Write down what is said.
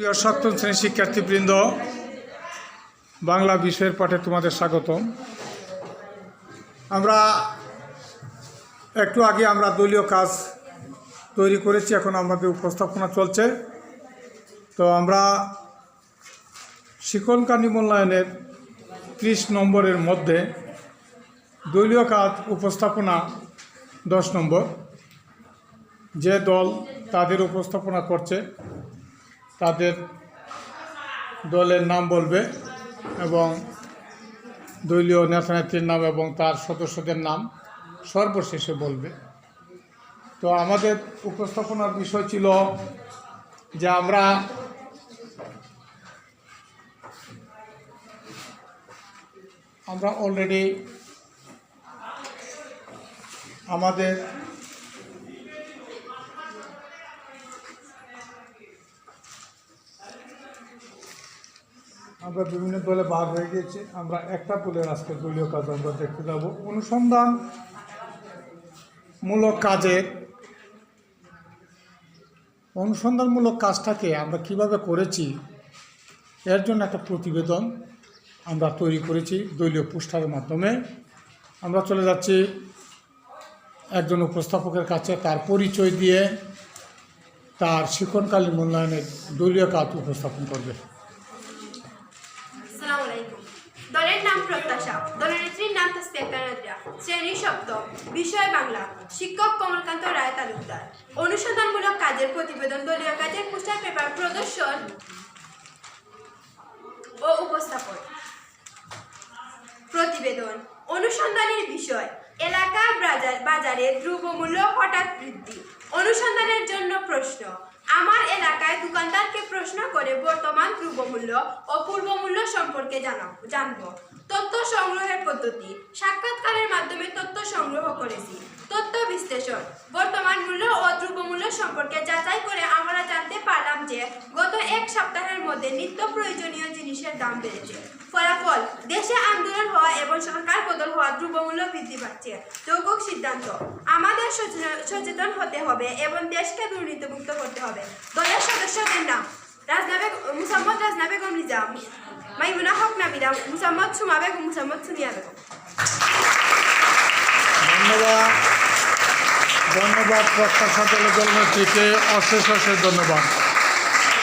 প্রিয় সপ্তম শ্রেণির শিক্ষার্থীবৃন্দ, বাংলা বিষয়ের পাঠে তোমাদের স্বাগতম। আমরা একটু আগে আমরা দলীয় কাজ তৈরি করেছি, এখন আমাদের উপস্থাপনা চলছে। তো আমরা শিকলকানি মূল্যায়নের ত্রিশ নম্বরের মধ্যে দলীয় কাজ উপস্থাপনা দশ নম্বর। যে দল তাদের উপস্থাপনা করছে তাদের দলের নাম বলবে এবং দলীয় নেতানেত্রীর নাম এবং তার সদস্যদের নাম সর্বশেষে বলবে। তো আমাদের উপস্থাপনার বিষয় ছিল যে আমরা আমরা অলরেডি আমাদের আমরা বিভিন্ন দলে ভাগ হয়ে গিয়েছি। আমরা একটা দলের আজকে দলীয় কাজ আমরা দেখতে যাব। অনুসন্ধান মূলক কাজের অনুসন্ধানমূলক কাজটাকে আমরা কীভাবে করেছি, এর জন্য একটা প্রতিবেদন আমরা তৈরি করেছি দলীয় পোস্টারের মাধ্যমে। আমরা চলে যাচ্ছি একজন উপস্থাপকের কাছে, তার পরিচয় দিয়ে তার শিক্ষণকালীন মূল্যায়নের দলীয় কাজ উপস্থাপন করবে। আসসালামু আলাইকুম। দলের নাম প্রত্যাশা। দলের নেত্রীর নাম তাসপিয়া নাদিয়া শ্রেণি সপ্তম বিষয় বাংলা। শিক্ষক কমলকান্ত রায় তালুকদার। অনুসন্ধানমূলক কাজের প্রতিবেদন, দলীয় কাজের পোস্টার পেপার প্রদর্শন ও উপস্থাপন। প্রতিবেদন। অনুসন্ধানের বিষয়। এলাকার বাজার দ্রব্যমূল্য হঠাৎ বৃদ্ধি। অনুসন্ধানের জন্য প্রশ্ন, আমার দোকানদারকে প্রশ্ন করে বর্তমান দ্রব্যমূল্য ও পূর্বমূল্য সম্পর্কে জানব। তথ্য সংগ্রহের পদ্ধতি। সাক্ষাৎকারের মাধ্যমে তথ্য সংগ্রহ করেছি। তথ্য বিশ্লেষণ। বর্তমান মূল্য ও দ্রব্যমূল্য সম্পর্কে যাচাই করে আমরা জানতে পারলাম যে গত এক সপ্তাহের মধ্যে নিত্য প্রয়োজনীয় জিনিসের দাম বেড়েছে। ফলাফল, দেশে আন্দোলন হওয়া এবং সরকার হওয়া দ্রব্যমূল্য বৃদ্ধি পাচ্ছে। যৌগিক সিদ্ধান্ত। আমাদের সচেতন- হতে হবে এবং দেশকে দুর্নীতিমুক্ত করতে হবে। দলের সদস্যদের নাম। রাজনা বেগম মুসাম্মদ রাজনা বেগম রিজা, মাইমুনা হক নাবিদা মুসাম্মদ সুমা বেগম, মুসাম্মদ সুনিয়া বেগম। ধন্যবাদ। ধন্যবাদ প্রত্যাশা দলের অশেষ অশেষ ধন্যবাদ।